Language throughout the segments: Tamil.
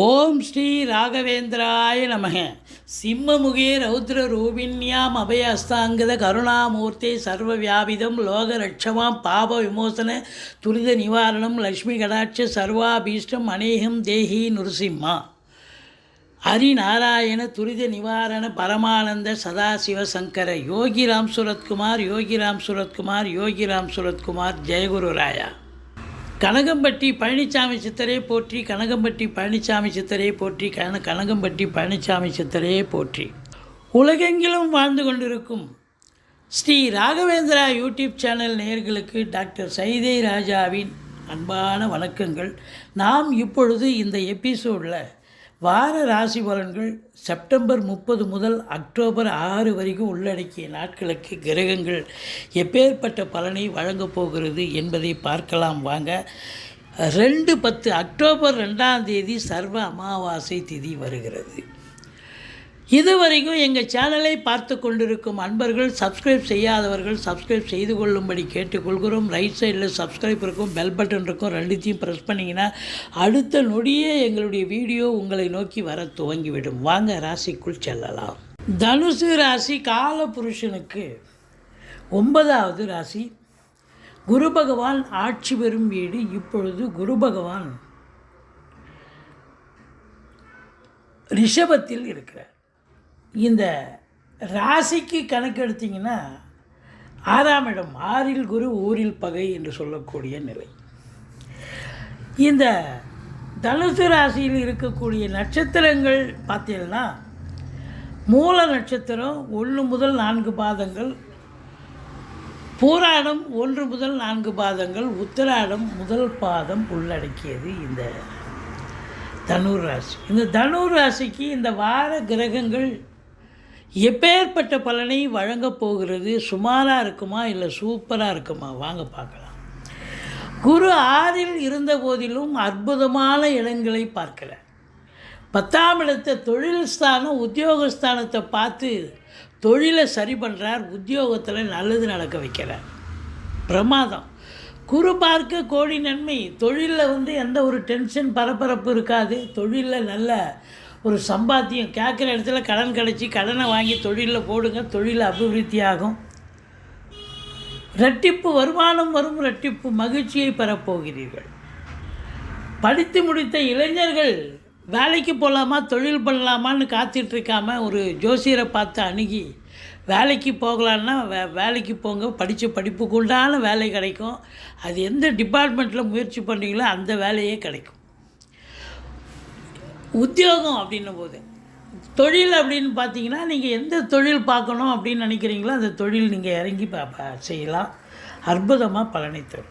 ஓம் ஸ்ரீ ராகவேந்திராய நமக. சிம்மமுகே ரௌத்ர ரூபிண்யாம் அபயஸ்தாங்கத கருணாமூர்த்தி சர்வ வியாபிதம் லோக ரட்சமாம் பாப விமோசன துரித நிவாரணம் லக்ஷ்மி கடாட்ச சர்வாபீஷ்டம் அநேகம் தேஹி நுருசிம்மா. ஹரிநாராயண துரித நிவாரண பரமானந்த சதாசிவ சங்கர யோகிராம் சுரத்குமார் யோகிராம் சுரத்குமார் யோகிராம் சுரத்குமார் ஜெயகுரு ராயா. கனகம்பட்டி பழனிசாமி சித்தரே போற்றி கனகம்பட்டி பழனிசாமி சித்தரே போற்றி கன கனகம்பட்டி பழனிசாமி சித்தரே போற்றி. உலகெங்கிலும் வாழ்ந்து கொண்டிருக்கும் ஸ்ரீ ராகவேந்திரா யூடியூப் சேனல் நேயர்களுக்கு டாக்டர் சைதை ராஜாவின் அன்பான வணக்கங்கள். நாம் இப்பொழுது இந்த எபிசோடில் வார ராசி பலன்கள் செப்டம்பர் முப்பது முதல் அக்டோபர் ஆறு வரைக்கும் உள்ளடக்கிய நாட்களுக்கு கிரகங்கள் எப்பேற்பட்ட பலனை வழங்கப் போகிறது என்பதை பார்க்கலாம் வாங்க. ரெண்டு பத்து அக்டோபர் ரெண்டாம் தேதி சர்வ அமாவாசை திதி வருகிறது. இதுவரைக்கும் எங்கள் சேனலை பார்த்து கொண்டிருக்கும் அன்பர்கள் சப்ஸ்கிரைப் செய்யாதவர்கள் சப்ஸ்கிரைப் செய்து கொள்ளும்படி கேட்டுக்கொள்கிறோம். ரைட் சைடில் சப்ஸ்கிரைப் இருக்கும் பெல் பட்டன் இருக்கும் ரெண்டுத்தையும் ப்ரெஸ் பண்ணிங்கன்னா அடுத்த நொடியே எங்களுடைய வீடியோ உங்களை நோக்கி வர துவங்கிவிடும். வாங்க ராசிக்குள் செல்லலாம். தனுசு ராசி கால புருஷனுக்கு ஒன்பதாவது ராசி. குரு பகவான் ஆட்சி பெறும் வீடு இப்பொழுது குரு பகவான் ரிஷபத்தில் இருக்கிறார். இந்த ராசிக்கு கணக்கெடுத்தீங்கன்னா ஆறாம் இடம் ஆறில் குரு ஊரில் பகை என்று சொல்லக்கூடிய நிலை. இந்த தனுசு ராசியில் இருக்கக்கூடிய நட்சத்திரங்கள் பார்த்தீங்கன்னா மூல நட்சத்திரம் ஒன்று முதல் நான்கு பாதங்கள் பூராடம் ஒன்று முதல் நான்கு பாதங்கள் உத்தராடம் முதல் பாதம் உள்ளடக்கியது இந்த தனுர் ராசி இந்த தனுர் ராசிக்கு இந்த வார கிரகங்கள் எப்பேற்பட்ட பலனை வழங்கப் போகிறது? சுமாராக இருக்குமா இல்லை சூப்பராக இருக்குமா? வாங்க பார்க்கலாம். குரு ஆறில் இருந்த போதிலும் அற்புதமான இடங்களை பார்க்கல. பத்தாம் இடத்தை தொழில் ஸ்தானம் உத்தியோகஸ்தானத்தை பார்த்து தொழிலை சரி பண்ணுறார் உத்தியோகத்தில் நல்லது நடக்க வைக்கிறார். பிரமாதம். குரு பார்க்க கோடி நன்மை. தொழிலில் வந்து எந்த ஒரு டென்ஷன் பரபரப்பு இருக்காது. தொழிலில் நல்ல ஒரு சம்பாத்தியம் கேட்குற இடத்துல கடன் கிடச்சி கடனை வாங்கி தொழிலில் போடுங்க தொழில் அபிவிருத்தி ஆகும் ரெட்டிப்பு வருமானம் வரும் ரெட்டிப்பு மகிழ்ச்சியை பெறப்போகிறீர்கள் படித்து முடித்த இளைஞர்கள் வேலைக்கு போகலாமா தொழில் பண்ணலாமான்னு காத்துட்டு ஒரு ஜோசியரை பார்த்து அணுகி வேலைக்கு போகலான்னா வே வேலைக்கு போங்க படித்த படிப்புக்கு உண்டான வேலை கிடைக்கும். அது எந்த டிபார்ட்மெண்ட்டில் முயற்சி பண்ணுறீங்களோ அந்த வேலையே கிடைக்கும். உத்தியோகம் அப்படின்னும் போது தொழில் அப்படின்னு பார்த்தீங்கன்னா நீங்கள் எந்த தொழில் பார்க்கணும் அப்படின்னு நினைக்கிறீங்களோ அந்த தொழில் நீங்கள் இறங்கி பா செய்யலாம். அற்புதமாக பலனை தரும்.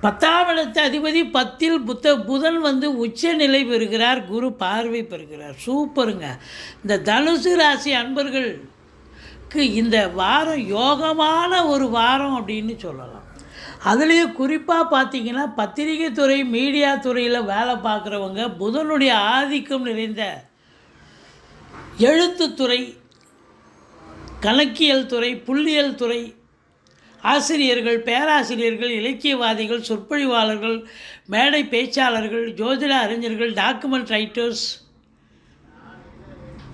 பத்தாம் இடத்து அதிபதி பத்தில் புத்த புதன் வந்து உச்ச நிலை பெறுகிறார் குரு பார்வை பெறுகிறார். சூப்பருங்க. இந்த தனுசு ராசி அன்பர்களுக்கு இந்த வாரம் யோகமான ஒரு வாரம் அப்படின்னு சொல்லலாம். அதுலேயும் குறிப்பாக பார்த்தீங்கன்னா பத்திரிகை துறை மீடியா துறையில் வேலை பார்க்குறவங்க புதனுடைய ஆதிக்கம் நிறைந்த எழுத்துத்துறை கணக்கியல் துறை புள்ளியியல் துறை ஆசிரியர்கள் பேராசிரியர்கள் இலக்கியவாதிகள் சொற்பொழிவாளர்கள் மேடை பேச்சாளர்கள் ஜோதிட அறிஞர்கள் டாக்குமெண்ட் ரைட்டர்ஸ்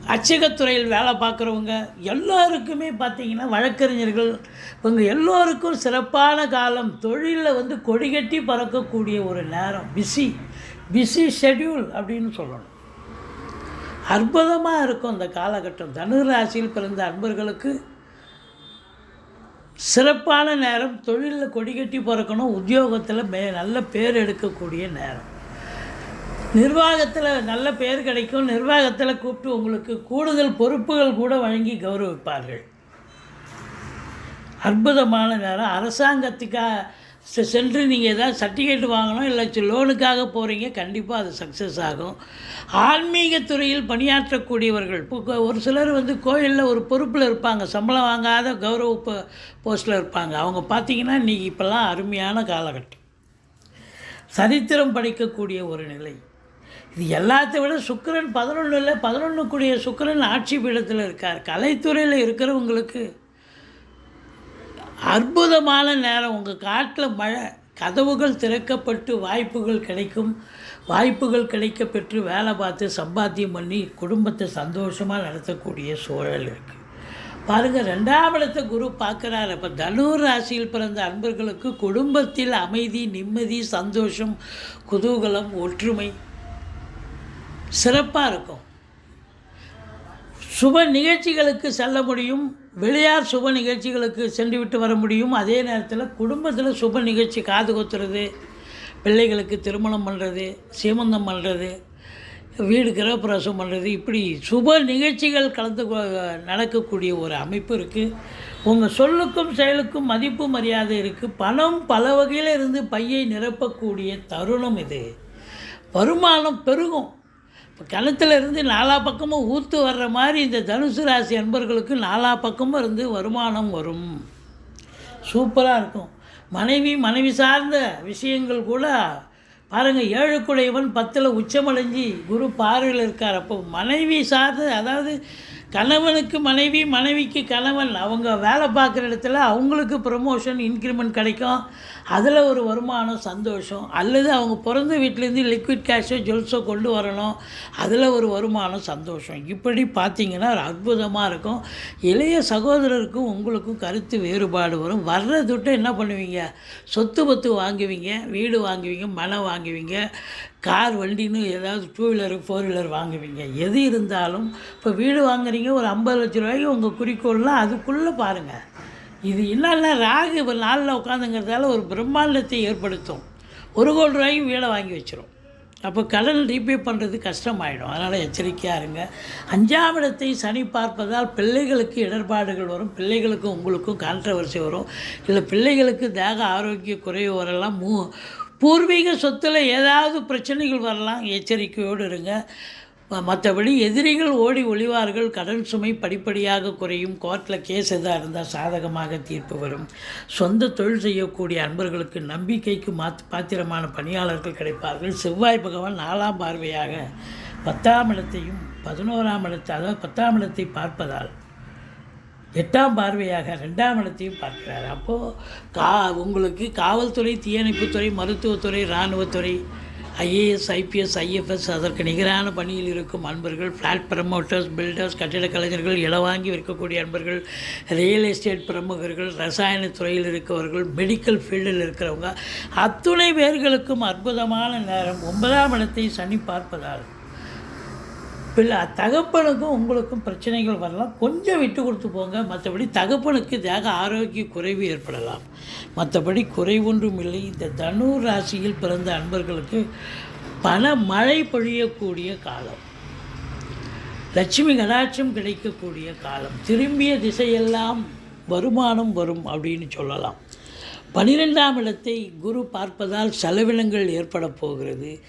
அச்சகத்துறையில் வேலை பார்க்குறவங்க எல்லோருக்குமே பார்த்திங்கன்னா வழக்கறிஞர்கள். இவங்க எல்லோருக்கும் சிறப்பான காலம் தொழிலில் வந்து கொடிகட்டி பறக்கக்கூடிய ஒரு நேரம். பிஸி பிஸி ஷெட்யூல் அப்படின்னு சொல்லணும். அற்புதமாக இருக்கும் அந்த காலகட்டம். தனு ராசியில் பிறந்த அன்பர்களுக்கு சிறப்பான நேரம். தொழிலில் கொடிகட்டி பிறக்கணும். உத்தியோகத்தில் மே நல்ல பேர் எடுக்கக்கூடிய நேரம். நிர்வாகத்தில் நல்ல பேர் கிடைக்கும். நிர்வாகத்தில் கூப்பிட்டு உங்களுக்கு கூடுதல் பொறுப்புகள் கூட வழங்கி கௌரவிப்பார்கள். அற்புதமான நேரம். அரசாங்கத்துக்காக செ- சென்று நீங்கள் ஏதாவது சர்டிஃபிகேட் வாங்கணும் இல்லை லோனுக்காக போகிறீங்க கண்டிப்பாக அது சக்ஸஸ் ஆகும். ஆன்மீக துறையில் பணியாற்றக்கூடியவர்கள் இப்போ ஒரு சிலர் வந்து கோயிலில் ஒரு பொறுப்பில் இருப்பாங்க. சம்பளம் வாங்காத கௌரவ போ போஸ்ட்டில் இருப்பாங்க. அவங்க பார்த்தீங்கன்னா இன்றைக்கி இப்போல்லாம் அருமையான காலகட்டம். சரித்திரம் படைக்கக்கூடிய ஒரு நிலை. இது எல்லாத்தை விட சுக்கிரன் பதினொன்றில் பதினொன்றுக்குரிய சுக்கரன் ஆட்சி பீடத்தில் இருக்கார். கலைத்துறையில் இருக்கிறவங்களுக்கு அற்புதமான நேரம். உங்கள் காட்டில் மழை கதவுகள் திறக்கப்பட்டு வாய்ப்புகள் கிடைக்கும். வாய்ப்புகள் கிடைக்க பெற்று வேலை பார்த்து சம்பாத்தியம் பண்ணி குடும்பத்தை சந்தோஷமாக நடத்தக்கூடிய சூழல் இருக்குது பாருங்கள் ரெண்டாம் இடத்தை குரு பார்க்குறாரு. அப்போ தனு ராசியில் பிறந்த அன்பர்களுக்கு குடும்பத்தில் அமைதி நிம்மதி சந்தோஷம் குதூகலம் ஒற்றுமை சிறப்பாக இருக்கும். சுப நிகழ்ச்சிகளுக்கு செல்ல முடியும். வெளியார் சுப நிகழ்ச்சிகளுக்கு சென்று விட்டு வர முடியும். அதே நேரத்தில் குடும்பத்தில் சுப நிகழ்ச்சி காது குத்துறது பிள்ளைகளுக்கு திருமணம் பண்ணுறது சீமந்தம் பண்ணுறது வீடு கிரகப்பிரவேசம் பண்ணுறது இப்படி சுப நிகழ்ச்சிகள் கலந்து கொ- நடக்கக்கூடிய ஒரு அமைப்பு இருக்குது உங்கள் சொல்லுக்கும் செயலுக்கும் மதிப்பு மரியாதை இருக்குது பணம் பல வகையில் இருந்து பையை நிரப்பக்கூடிய தருணம் இது. வருமானம் பெருகும். இப்போ கிணத்துல இருந்து நாலா பக்கமும் ஊற்று வர்ற மாதிரி இந்த தனுசு ராசி அன்பர்களுக்கு நாலா பக்கமும் இருந்து வருமானம் வரும். சூப்பராக இருக்கும். மனைவி மனைவி சார்ந்த விஷயங்கள் கூட பாருங்கள் ஏழுக்குடையவன் பத்தில் உச்சமடைஞ்சி குரு பார்வையில் இருக்கார். அப்போ மனைவி சார்ந்த அதாவது கணவனுக்கு மனைவி மனைவிக்கு கணவன் அவங்க வேலை பார்க்குற இடத்துல அவங்களுக்கு ப்ரமோஷன் இன்க்ரிமெண்ட் கிடைக்கும். அதில் ஒரு வருமானம் சந்தோஷம். அல்லது அவங்க பிறந்த வீட்டிலேருந்து லிக்விட் கேஷோ ஜுவல்ஸோ கொண்டு வரணும். அதில் ஒரு வருமானம் சந்தோஷம். இப்படி பார்த்தீங்கன்னா ஒரு அற்புதமாக இருக்கும். இளைய சகோதரருக்கும் உங்களுக்கும் கருத்து வேறுபாடு வரும். வர்ற துட்டை என்ன பண்ணுவீங்க? சொத்து பத்து வாங்குவீங்க வீடு வாங்குவீங்க மனம் வாங்குவீங்க. கார் வண்டின்னு ஏதாவது டூ வீலரு ஃபோர் வீலர் வாங்குவீங்க. எது இருந்தாலும் இப்போ வீடு வாங்குறீங்க ஒரு ஐம்பது லட்ச ரூபாய்க்கு உங்கள் குறிக்கோள்லாம் அதுக்குள்ளே பாருங்கள் இது என்னென்னா ராகு இப்போ நாளில் உட்காந்துங்கிறதால ஒரு பிரம்மாண்டத்தை ஏற்படுத்தும். ஒரு கோடி ரூபாயும் வீடை வாங்கி வச்சிரும். அப்போ கடன் ரீபே பண்ணுறது கஷ்டமாயிடும். அதனால் எச்சரிக்கையாக இருங்க. அஞ்சாம் இடத்தை சனி பார்ப்பதால் பிள்ளைகளுக்கு இடர்பாடுகள் வரும். பிள்ளைகளுக்கும் உங்களுக்கும் கான்ட்ரவர்சி வரும். இல்லை பிள்ளைகளுக்கு தேக ஆரோக்கிய குறைவு வரலாம். மூ பூர்வீக சொத்தில் ஏதாவது பிரச்சனைகள் வரலாம் எச்சரிக்கையோடு இருங்க. மற்றபடி எதிரிகள் ஓடி ஒளிவார்கள் கடன் சுமை படிப்படியாக குறையும் கோர்ட்டில் கேஸ் எதாக இருந்தால் சாதகமாக தீர்ப்பு வரும். சொந்த தொழில் செய்யக்கூடிய அன்பர்களுக்கு நம்பிக்கைக்கு மாத் பாத்திரமான பணியாளர்கள் கிடைப்பார்கள். செவ்வாய் பகவான் நாலாம் பார்வையாக பத்தாம் இடத்தையும் பதினோராம் இடத்தை அதாவது பத்தாம் இடத்தை பார்ப்பதால் எட்டாம் பார்வையாக ரெண்டாம் இடத்தையும் பார்க்கிறார். அப்போது கா உங்களுக்கு காவல்துறை தீயணைப்புத்துறை மருத்துவத்துறை இராணுவத்துறை ஐஏஎஸ் ஐபிஎஸ் ஐஎஃப்எஸ் அதற்கு நிகரான பணியில் இருக்கும் அன்பர்கள் ஃப்ளாட் ப்ரமோட்டர்ஸ் பில்டர்ஸ் கட்டிடக் கலைஞர்கள் இளவாங்கி விற்கக்கூடிய அன்பர்கள் ரியல் எஸ்டேட் பிரமுகர்கள் ரசாயன துறையில் இருக்கவர்கள் மெடிக்கல் ஃபீல்டில் இருக்கிறவங்க அத்துணை பேர்களுக்கும் அற்புதமான நேரம். ஒன்பதாம் இடத்தை சனி பார்ப்பதால். பிள்ளை தகப்பனுக்கும் உங்களுக்கும் பிரச்சனைகள் வரலாம். கொஞ்சம் விட்டு கொடுத்து போங்க. மற்றபடி தகப்பனுக்கு தேக ஆரோக்கிய குறைவு ஏற்படலாம். மற்றபடி குறைவொன்றும் இல்லை. இந்த தனுர் ராசியில் பிறந்த அன்பர்களுக்கு பல மழை பொழியக்கூடிய காலம். லட்சுமி கடாட்சம் கிடைக்கக்கூடிய காலம். திரும்பிய திசையெல்லாம் வருமானம் வரும் அப்படின்னு சொல்லலாம். பனிரெண்டாம் இடத்தை குரு பார்ப்பதால் செலவினங்கள் ஏற்பட போகிறது.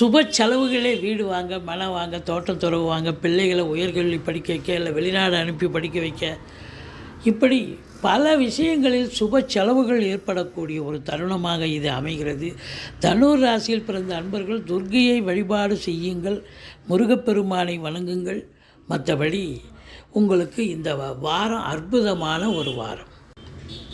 சுப செலவுகளே வீடு வாங்க மனம் வாங்க தோட்டம் துறவு வாங்க பிள்ளைகளை உயர்கல்வி படிக்க வைக்க இல்லை வெளிநாடு அனுப்பி படிக்க வைக்க. இப்படி பல விஷயங்களில் சுப செலவுகள் ஏற்படக்கூடிய ஒரு தருணமாக இது அமைகிறது. தனுர் ராசியில் பிறந்த அன்பர்கள் துர்க்கையை வழிபாடு செய்யுங்கள் முருகப்பெருமானை வணங்குங்கள். மற்றபடி உங்களுக்கு இந்த வ- வாரம் அற்புதமான ஒரு வாரம்.